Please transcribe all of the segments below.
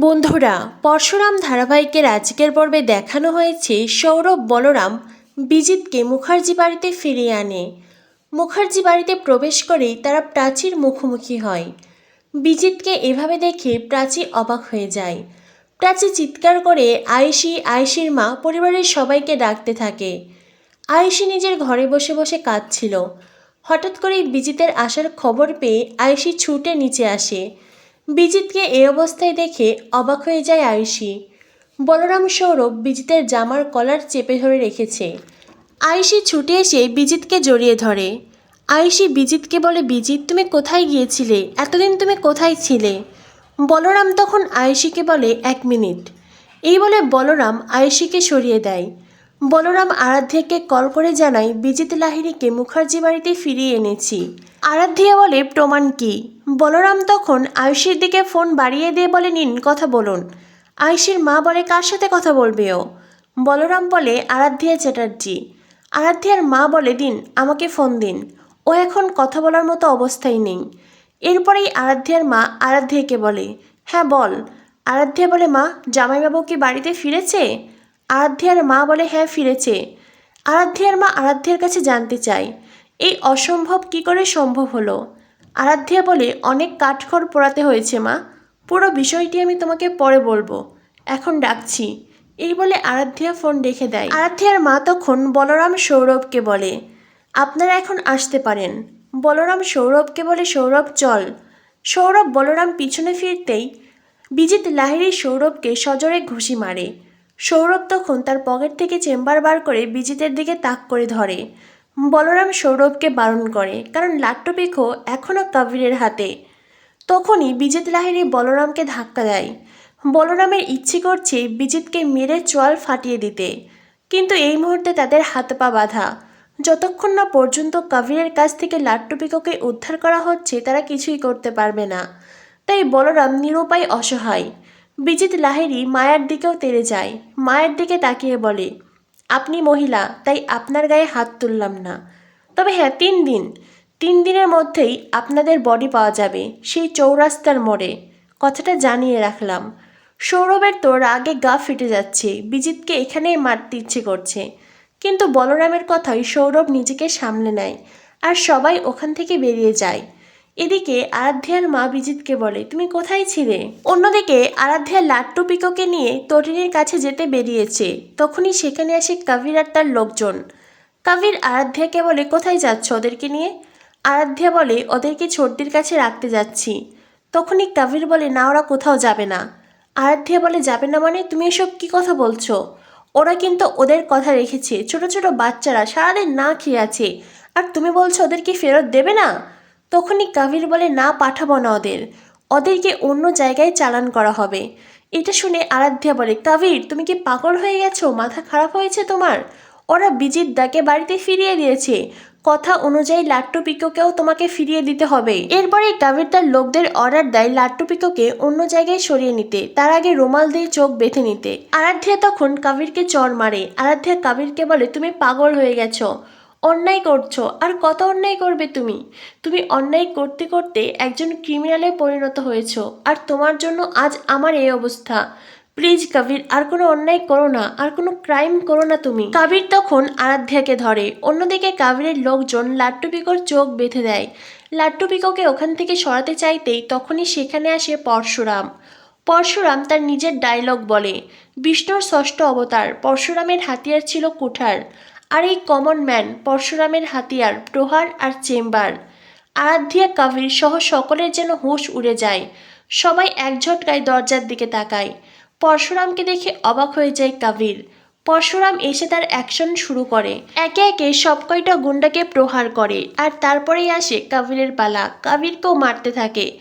বন্ধুরা, পরশুরাম ধারাবাহিকের আজকের পর্বে দেখানো হয়েছে সৌরভ বলরাম বিজিতকে মুখার্জি বাড়িতে ফিরিয়ে আনে। মুখার্জি বাড়িতে প্রবেশ করেই তারা প্রাচীর মুখোমুখি হয়। বিজিতকে এভাবে দেখে প্রাচী অবাক হয়ে যায়। প্রাচী চিৎকার করে আয়েশি আয়েশির মা, পরিবারের সবাইকে ডাকতে থাকে। আয়েশি নিজের ঘরে বসে বসে কাঁদছিল। হঠাৎ করেই বিজিতের আসার খবর পেয়ে আয়েশি ছুটে নিচে আসে। বিজিতকে এই অবস্থায় দেখে অবাক হয়ে যায় আয়েশি বলরাম সৌরভ বিজিতের জামার কলার চেপে ধরে রেখেছে। আয়েশি ছুটে এসে বিজিতকে জড়িয়ে ধরে। আয়েশি বিজিতকে বলে, বিজিত, তুমি কোথায় গিয়েছিলে? এতদিন তুমি কোথায় ছিলে? বলরাম তখন আয়েশিকে বলে, এক মিনিট। এই বলে বলরাম আয়েশিকে সরিয়ে দেয়। বলরাম আরাধ্যাকে কল করে জানায়, বিজিত লাহিড়িকে মুখার্জি বাড়িতে ফিরিয়ে এনেছি। আরাধ্যা বলে, প্রমাণ কি? বলরাম তখন আয়ুষীর দিকে ফোন বাড়িয়ে দিয়ে বলে, নিন, কথা বলুন। আয়ুষীর মা বলে, কার সাথে কথা বলবে ও? বলরাম বলে, আরাধ্যা চ্যাটার্জি। আরাধ্যার মা বলে, দিন, আমাকে ফোন দিন। ও এখন কথা বলার মতো অবস্থায় নেই। এরপরেই আরাধ্যার মা আরাধ্যাকে বলে হ্যাঁ বল। আরাধ্যা বলে, মা, জামাইবাবু কি বাড়িতে ফিরেছে? আরাধ্যার মা বলে হ্যাঁ ফিরেছে। আরাধ্যার মা আরাধ্যার কাছে জানতে চায়। এই অসম্ভব কি করে সম্ভব হলো? আরাধ্যা বলে, অনেক কাঠখড় পোড়াতে হয়েছে, মা। পুরো বিষয়টি আমি তোমাকে পরে বলব। এখন ডাকছি। এই বলে আরাধ্যা ফোন রেখে দেয়। আরাধ্যার মা তখন বলরাম সৌরভকে বলে, আপনারা এখন আসতে পারেন। বলরাম সৌরভকে বলে, সৌরভ, চল। সৌরভ বলরাম পিছনে ফিরতেই বিজিত লাহিড়ি সৌরভকে সজোরে ঘুষি মারে। সৌরভ তখন তার পকেট থেকে চেম্বার বার করে বিজিতের দিকে তাক করে ধরে। বলরাম সৌরভকে বারণ করে, কারণ লাট্টুপিখো এখনও কাবিরের হাতে। তখনই বিজিত লাহিড়ি বলরামকে ধাক্কা দেয়। বলরামের ইচ্ছে করছে বিজিতকে মেরে চোয়াল ফাটিয়ে দিতে। কিন্তু এই মুহূর্তে তাদের হাত পা বাঁধা। যতক্ষণ না পর্যন্ত কাবিরের কাছ থেকে লাট্টুপিকোকে উদ্ধার করা হচ্ছে, তারা কিছুই করতে পারবে না। তাই বলরাম নিরুপায় অসহায়। বিজিত লাহিড়ি মায়ার দিকেও তেড়ে যায়। মায়ের দিকে তাকিয়ে বলে আপনি মহিলা, তাই আপনার গায়ে হাত তুললাম না। তবে হ্যাঁ তিন দিন। তিন দিনের মধ্যেই আপনাদের বডি পাওয়া যাবে, সেই চৌরাস্তার মোড়ে। কথাটা জানিয়ে রাখলাম। সৌরভের তো রাগে গা ফেটে যাচ্ছে, বিজিতকে এখানেই মারতে ইচ্ছে করছে। কিন্তু বলরামের কথাই সৌরভ নিজেকে সামলে নেয়, আর সবাই ওখান থেকে বেরিয়ে যায়। এদিকে আরাধ্যার মা বিজিতকে বলে, তুমি কোথায় ছিলে? অন্যদিকে আরাধ্যা লাট্টু পিকোকে নিয়ে তটিনীর কাছে যেতে বেরিয়েছে। তখনই সেখানে আসে কাবির আর তার লোকজন। কাবির আরাধ্যাকে বলে, কোথায় যাচ্ছ ওদেরকে নিয়ে? আরাধ্যা বলে, ওদেরকে ছোটদের কাছে রাখতে যাচ্ছি। তখনই কাবির বলে, না, ওরা কোথাও যাবে না। আরাধ্যা বলে, যাবে না মানে তুমি এসব কি কথা বলছো? ওরা কিন্তু ওদের কথা রেখেছে। ছোট ছোট বাচ্চারা সারাদিন না খেয়ে আছে। আর তুমি বলছো ওদেরকে ফেরত দেবে না? তখনই কাবির বলে, না, পাঠাবো না ওদের। ওদেরকে অন্য জায়গায় চালান করা হবে। এটা শুনে আরাধ্যা বলে কাবির তুমি কি পাগল হয়ে গেছো? মাথা খারাপ হয়েছে তোমার? ওরা বিজিত দাকে বাড়িতে ফিরিয়ে দিয়েছে। কথা অনুযায়ী লাট্টু পিকোকেও তোমাকে ফিরিয়ে দিতে হবে। এরপরে কাবির তার লোকদের অর্ডার দেয় লাট্টু পিকোকে অন্য জায়গায় সরিয়ে নিতে, তার আগে রুমাল দিয়ে চোখ বেঁধে নিতে। আরাধ্যা তখন কাবিরকে চর মারে। আরাধ্যা কাবিরকে বলে, তুমি পাগল হয়ে গেছো। অন্যায় করছ। আর কত অন্যায় করবে তুমি? তুমি অন্যায় করতে করতে একজন ক্রিমিনালে পরিণত হয়েছো। আর তোমার জন্য আজ আমার এই অবস্থা। প্লিজ কাবির, আর কোনো অন্যায় করো না। আর কোনো ক্রাইম করো না তুমি। কাবির তখন আরাধ্যাকে ধরে। অন্যদিকে কাবিরের লোকজন লাট্টু পিকোর চোখ বেঁধে দেয়। লাট্টু পিকোকে ওখান থেকে সরাতে চাইতেই তখনই সেখানে আসে পরশুরাম। পরশুরাম তার নিজের ডায়লগ বলে, বিষ্ণুর ষষ্ঠ অবতার। পরশুরামের হাতিয়ার ছিল কুঠার। আর এই কমন ম্যান পরশুরামের হাতিয়ার, প্রহার আর চেম্বার। আরাধ্যা কাবির সহ সকলের যেন হুঁশ উড়ে যায়। সবাই এক ঝটকায় দরজার দিকে তাকায়। পরশুরামকে দেখে অবাক হয়ে যায় কাবির পরশুরাম এসে তার অ্যাকশন শুরু করে। একে একে সব কয়টা গুন্ডাকে প্রহার করে। আর তারপরেই আসে কাবিরের পালা। কাবিরকেও মারতে থাকে।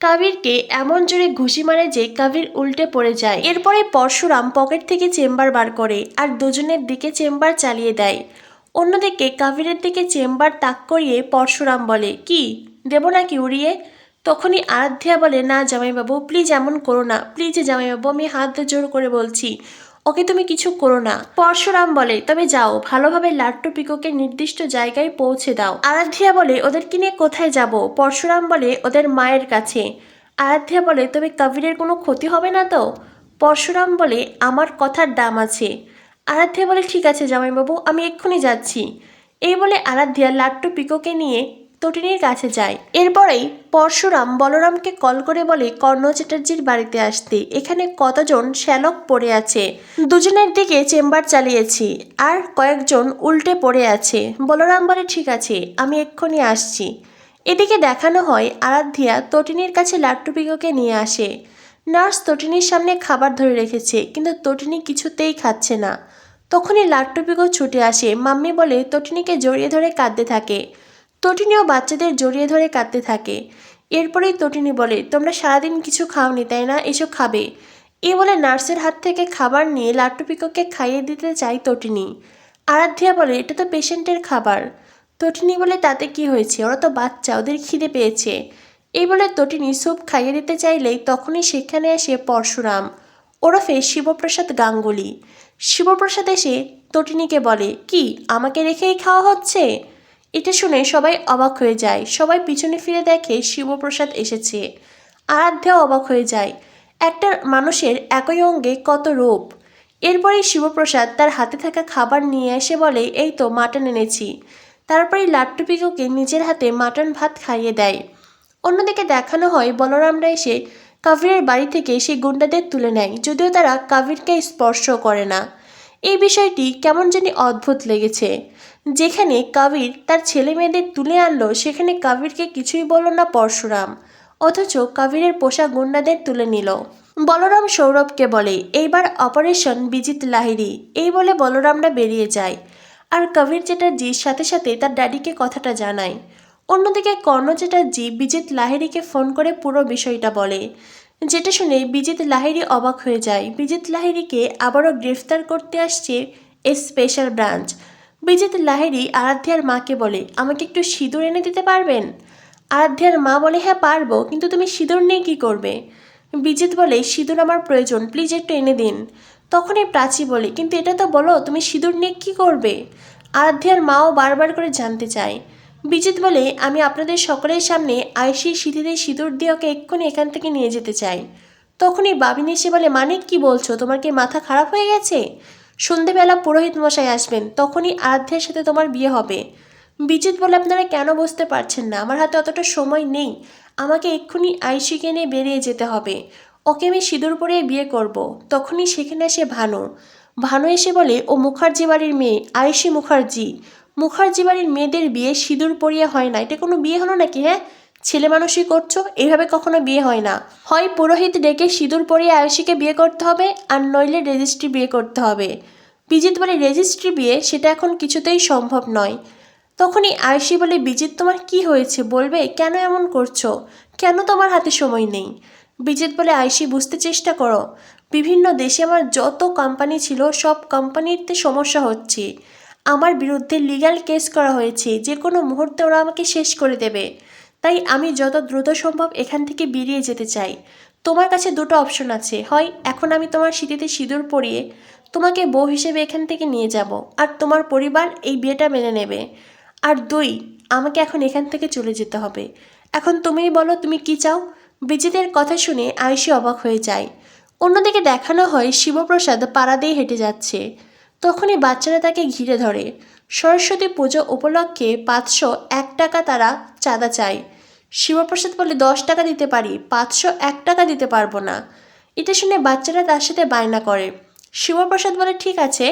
কাবিরকে এমন জোরে ঘুষি মারে যে কাবির উল্টে পড়ে যায়। এরপরে পরশুরাম পকেট থেকে চেম্বার বার করে আর দুজনের দিকে চেম্বার চালিয়ে দেয়। অন্যদিকে কাবিরের দিকে চেম্বার তাক করিয়ে পরশুরাম বলে, কি? দেব নাকি উড়িয়ে? তখনই আরাধ্যা বলে, না জামাইবাবু প্লিজ এমন করো না। প্লিজ জামাইবাবু, আমি হাত জোর করে বলছি। ওকে তুমি কিছু করো না। পরশুরাম বলে, তবে যাও, ভালোভাবে লাট্টু পিকোকে নির্দিষ্ট জায়গায় পৌঁছে দাও। আরাধ্যা বলে ওদেরকে নিয়ে কোথায় যাব? পরশুরাম বলে, ওদের মায়ের কাছে। আরাধ্যা বলে, তবে কবিরের কোনো ক্ষতি হবে না তো? পরশুরাম বলে, আমার কথার দাম আছে। আরাধ্যা বলে, ঠিক আছে জামাইবাবু, আমি এক্ষুনি যাচ্ছি। এই বলে আরাধ্যা লাট্টু পিকোকে নিয়ে তটিনীর কাছে যায় এরপরেই পরশুরাম বলরামকে কল করে বলে, কর্ণ চ্যাটার্জির বাড়িতে আসতে। এখানে কতজন শ্যালক পড়ে আছে? দুজনের দিকে চেম্বার চালিয়েছি, আর কয়েকজন উল্টে পড়ে আছে। বলরাম বলে, ঠিক আছে, আমি এক্ষুনি আসছি। এদিকে দেখানো হয় আরাধ্যা তটিনীর কাছে লাট্টু পিকোকে নিয়ে আসে। নার্স তটিনীর সামনে খাবার ধরে রেখেছে, কিন্তু তটিনী কিছুতেই খাচ্ছে না। তখনই লাট্টু পিকো ছুটে আসে। মাম্মি বলে তটিনীকে জড়িয়ে ধরে কাঁদতে থাকে। তটিনীও বাচ্চাদের জড়িয়ে ধরে কাঁদতে থাকে। এরপরেই তটিনি বলে, তোমরা সারাদিন কিছু খাওনি, তাই না? এসব খাবে। এ বলে নার্সের হাত থেকে খাবার নিয়ে লাট্টু পিকোকে খাইয়ে দিতে চায় তটিনি। আরাধ্যা বলে, এটা তো পেশেন্টের খাবার। তটিনি বলে, তাতে কি হয়েছে? ওরা তো বাচ্চা, ওদের খিদে পেয়েছে। এই বলে তটিনি স্যুপ খাইয়ে দিতে চাইলেই তখনই সেখানে আসে পরশুরাম। ওরফে শিবপ্রসাদ গাঙ্গুলি। শিবপ্রসাদ এসে তটিনিকে বলে, কি, আমাকে রেখেই খাওয়া হচ্ছে? এটা শুনে সবাই অবাক হয়ে যায়। সবাই পিছনে ফিরে দেখে শিবপ্রসাদ এসেছে। আরাধ্যাও অবাক হয়ে যায়। একটা মানুষের একই অঙ্গে কত রূপ। এরপরেই শিবপ্রসাদ তার হাতে থাকা খাবার নিয়ে এসে বলে, এই তো, মাটন এনেছি। তারপরেই লাট্টু পিকুকে নিজের হাতে মাটন ভাত খাইয়ে দেয়। অন্যদিকে দেখানো হয়, বলরামরা এসে কাবিরের বাড়ি থেকে সেই গুন্ডাদের তুলে নেয়, যদিও তারা কাবিরকে স্পর্শ করে না। এই বিষয়টি কেমন জানি অদ্ভুত লেগেছে। যেখানে কাবির তার ছেলে মেয়েদের তুলে আনলো, সেখানে কাবিরকে কিছুই বলল না পরশুরাম। অথচ কাবিরের পোষা গুন্ডাদের তুলে নিল। বলরাম সৌরভকে বলে, এইবার অপারেশন বিজিত লাহিরি এই বলে বলরামরা বেরিয়ে যায়। আর কবির চ্যাটার্জির সাথে সাথে তার ড্যাডিকে কথাটা জানায়। অন্যদিকে কর্ণ চ্যাটার্জি বিজিত লাহিড়িকে ফোন করে পুরো বিষয়টা বলে। যেটা শুনে বিজিত লাহিড়ি অবাক হয়ে যায়। বিজিত লাহিড়িকে আবারও গ্রেফতার করতে আসছে এ স্পেশাল ব্রাঞ্চ। বিজিত লাহিড়ি আরাধ্যার মাকে বলে, আমাকে একটু সিঁদুর এনে দিতে পারবেন? আরাধ্যার মা বলে হ্যাঁ পারব, কিন্তু তুমি সিঁদুর নিয়ে কী করবে? বিজিত বলে, সিঁদুর আমার প্রয়োজন, প্লিজ একটু এনে দিন। তখনই প্রাচী বলে, কিন্তু এটা তো বলো, তুমি সিঁদুর নিয়ে কী করবে? আরাধ্যার মাও বারবার করে জানতে চায়। বিজিত বলে, আমি আপনাদের সকলের সামনে আয়সি সিঁথিতে সিঁদুর দিয়ে ওকে এক্ষুনি এখান থেকে নিয়ে যেতে চাই। তখনই বাবিন এসে বলে মানে কি বলছো? তোমার কি মাথা খারাপ হয়ে গেছে? সন্ধেবেলা পুরোহিত মশাই আসবেন, তখনই আরাধ্যের সাথে তোমার বিয়ে হবে। বিজিত বলে, আপনারা কেন বুঝতে পারছেন না? আমার হাতে অতটা সময় নেই। আমাকে এক্ষুনি আইসিকে নিয়ে বেরিয়ে যেতে হবে। ওকে আমি সিঁদুর পরিয়ে বিয়ে করব। তখনই সেখানে আসে ভানু। ভানু এসে বলে, ও মুখার্জি বাড়ির মেয়ে আয়ুষী মুখার্জি। মুখার্জি বাড়ির মেয়েদের বিয়ে সিঁদুর পরিয়ে হয় না। এটা কোনো বিয়ে হলো নাকি হ্যাঁ? ছেলে মানুষই করছ এইভাবে কখনো বিয়ে হয় না। হয় পুরোহিত ডেকে সিঁদুর পরিয়ে আয়ুষীকে বিয়ে করতে হবে, আর নইলে রেজিস্ট্রি বিয়ে করতে হবে। বিজিত বলে, রেজিস্ট্রি বিয়ে, সেটা এখন কিছুতেই সম্ভব নয়। তখনই আয়ুষী বলে, বিজিত, তোমার কি হয়েছে? বলবে, কেন এমন করছ? কেন তোমার হাতে সময় নেই? বিজিত বলে, আয়ুষী, বুঝতে চেষ্টা করো। বিভিন্ন দেশে আমার যত কোম্পানি ছিল, সব কোম্পানিতে সমস্যা হচ্ছে। আমার বিরুদ্ধে লিগ্যাল কেস করা হয়েছে। যে কোনো মুহূর্তে ওরা আমাকে শেষ করে দেবে। তাই আমি যত দ্রুত সম্ভব এখান থেকে বেরিয়ে যেতে চাই। তোমার কাছে দুটো অপশন আছে, হয় এখন আমি তোমার স্মৃতিতে সিঁদুর পরিয়ে তোমাকে বউ হিসেবে এখান থেকে নিয়ে যাব আর তোমার পরিবার এই বিয়েটা মেনে নেবে। আর দুই, আমাকে এখন এখান থেকে চলে যেতে হবে। এখন তুমিই বলো তুমি কি চাও? বিজিতের কথা শুনে আয়ুষী অবাক হয়ে যায়। অন্যদিকে দেখানো হয় শিবপ্রসাদ পাড়া দিয়ে হেঁটে যাচ্ছে। তখনই বাচ্চারা তাকে ঘিরে ধরে। সরস্বতী পুজো উপলক্ষে পাঁচশো এক টাকা তারা চাঁদা চায়। শিবপ্রসাদ বলে দশ টাকা দিতে পারি, পাঁচশো এক টাকা দিতে পারব না। এটা শুনে বাচ্চারা তার সাথে বায়না করে। শিবপ্রসাদ বলে, ঠিক আছে,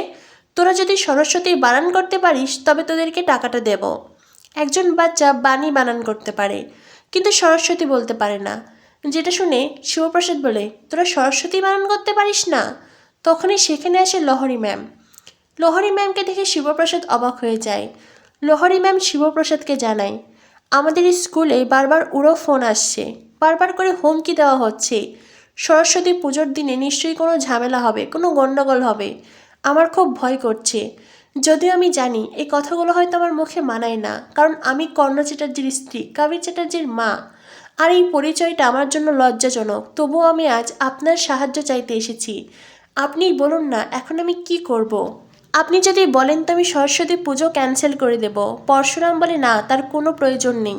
তোরা যদি সরস্বতীর বানান করতে পারিস, তবে তোদেরকে টাকাটা দেব। একজন বাচ্চা বাণী বানান করতে পারে, কিন্তু সরস্বতী বলতে পারে না। যেটা শুনে শিবপ্রসাদ বলে, তোরা সরস্বতী বানান করতে পারিস না? তখনই সেখানে আসে লহরী ম্যাম। লহরী ম্যামকে দেখে শিবপ্রসাদ অবাক হয়ে যায়। লহরী ম্যাম শিবপ্রসাদকে জানায় আমাদের স্কুলে বারবার উড়ো ফোন আসছে। বারবার করে হুমকি দেওয়া হচ্ছে। সরস্বতী পুজোর দিনে নিশ্চয়ই কোনো ঝামেলা হবে, কোনো গণ্ডগোল হবে। আমার খুব ভয় করছে। যদিও আমি জানি, এই কথাগুলো হয়তো আমার মুখে মানায় না, কারণ আমি কর্ণ চ্যাটার্জির স্ত্রী, কাবির চ্যাটার্জির মা। আর এই পরিচয়টা আমার জন্য লজ্জাজনক, তবুও আমি আজ আপনার সাহায্য চাইতে এসেছি। আপনি বলুন না, এখন আমি কি করব। আপনি যদি বলেন তো আমি সরস্বতী পুজো ক্যান্সেল করে দেব। পরশুরাম বলে, না, তার কোনো প্রয়োজন নেই।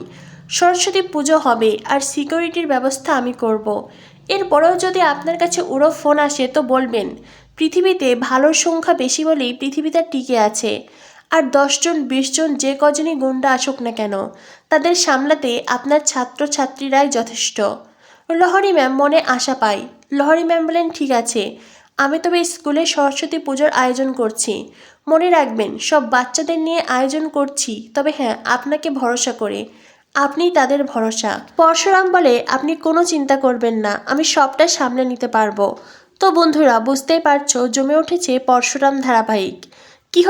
সরস্বতী পুজো হবে আর সিকিউরিটির ব্যবস্থা আমি করব। এরপরেও যদি আপনার কাছে উড়ো ফোন আসে, তো বলবেন, পৃথিবীতে ভালোর সংখ্যা বেশি বলেই পৃথিবীটা টিকে আছে। আর দশজন, বিশজন, যে কজনই গুন্ডা আসুক না কেন, তাদের সামলাতে আপনার ছাত্রছাত্রীরাই যথেষ্ট। লহরি ম্যাম, মনে আশা পাই। লহরি ম্যাম বলেন, ঠিক আছে। আমি তবে স্কুলে সরস্বতী পুজোর আয়োজন করছি। মনে রাখবেন, সব বাচ্চাদের নিয়ে আয়োজন করছি, তবে হ্যাঁ আপনাকে ভরসা করে। আপনি তাদের ভরসা। পরশুরাম বলে, আপনি কোনো চিন্তা করবেন না, আমি সবটা সামলে নিতে পারব। তো বন্ধুরা, বুঝতেই পারছ, জমে উঠেছে পরশুরাম ধারাবাহিক। কি